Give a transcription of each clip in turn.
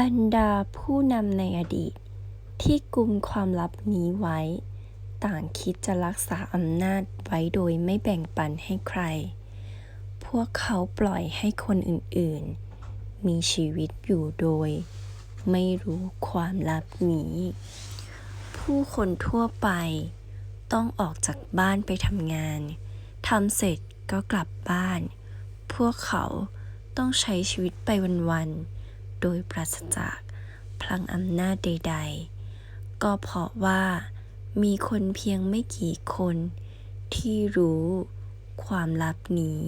บรรดาผู้นำในอดีต ที่กุมความลับนี้ไว้ ต่างคิดจะรักษาอำนาจไว้โดยไม่แบ่งปันให้ใคร พวกเขาปล่อยให้คนอื่นๆ มีชีวิตอยู่โดย ไม่รู้ความลับนี้ ผู้คนทั่วไป ต้องออกจากบ้านไปทำงานทำเสร็จก็กลับบ้าน พวกเขาต้องใช้ชีวิตไปวันๆ โดยปราศจากพลังอำนาจใด ๆ ก็เพราะว่ามีคนเพียงไม่กี่คนที่รู้ความลับนี้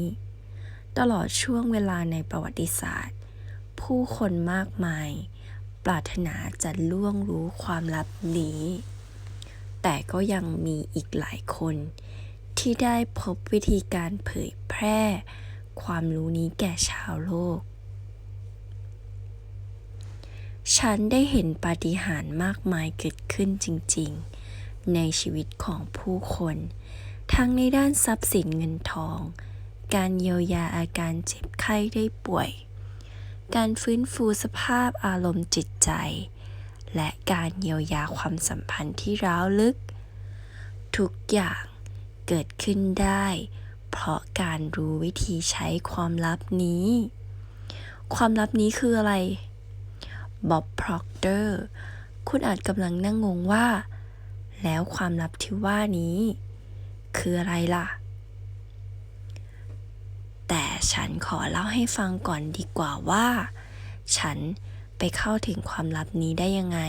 ตลอดช่วงเวลาในประวัติศาสตร์ ผู้คนมากมาย ปรารถนาจะล่วงรู้ความลับนี้ แต่ก็ยังมีอีกหลายคนที่ได้พบวิธีการเผยแพร่ ความรู้นี้แก่ชาวโลก ฉันได้เห็นปาฏิหาริย์มากมายเกิดขึ้นจริงๆ ในชีวิตของผู้คน ทั้งในด้านทรัพย์สินเงินทอง การเยียวยาอาการเจ็บไข้ได้ป่วย การฟื้นฟูสภาพอารมณ์จิตใจ และการเยียวยาความสัมพันธ์ที่ร้าวลึก ทุกอย่างเกิดขึ้นได้ เพราะการรู้วิธีใช้ความลับนี้ ความลับนี้คืออะไร บ๊อบพร็อกเตอร์ คุณอาจกำลังนั่งงงว่า แล้วความลับที่ว่านี้ คืออะไรล่ะ แต่ฉันขอเล่าให้ฟังก่อนดีกว่าว่า ฉันไปเข้าถึงความลับนี้ได้ยังไง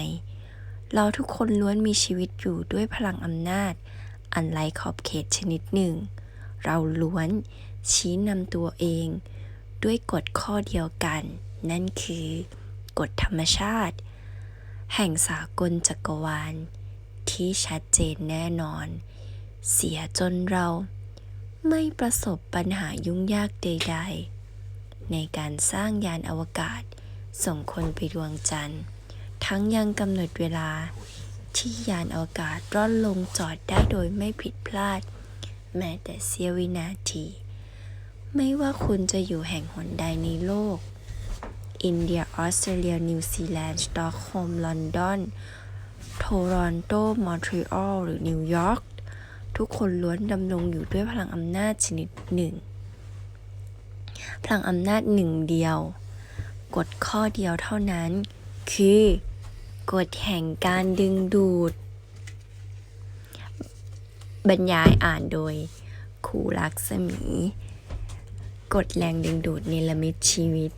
เราทุกคนล้วนมีชีวิตอยู่ด้วยพลังอำนาจ อันไร้ขอบเขตชนิดหนึ่ง เราล้วนชี้นำตัวเอง ด้วยกฎข้อเดียวกัน นั่นคือ กฎธรรมชาติ แห่งสากลจักรวาล ที่ชัดเจนแน่นอน เสียจนเราไม่ประสบปัญหายุ่งยากใด ๆ ในการสร้างยานอวกาศส่งคนไปดวงจันทร์ ทั้งยังกำหนดเวลาที่ยานอวกาศร่อนลงจอดได้โดยไม่ผิดพลาด แม้แต่เสี้ยววินาที ไม่ว่าคุณจะอยู่แห่งหนใดในโลก อินเดียออสเตรเลีย นิวซีแลนด์สตอกโฮล์มลอนดอนโทรอนโต มอนทรีออล หรือนิวยอร์ก ทุกคนล้วนดำรงอยู่ด้วยพลังอำนาจชนิดหนึ่ง พลังอำนาจหนึ่งเดียว กฎข้อเดียวเท่านั้น คือกฎแห่งการดึงดูด บรรยายอ่านโดยครูลักษมี กฎแรงดึงดูดเนรมิตชีวิต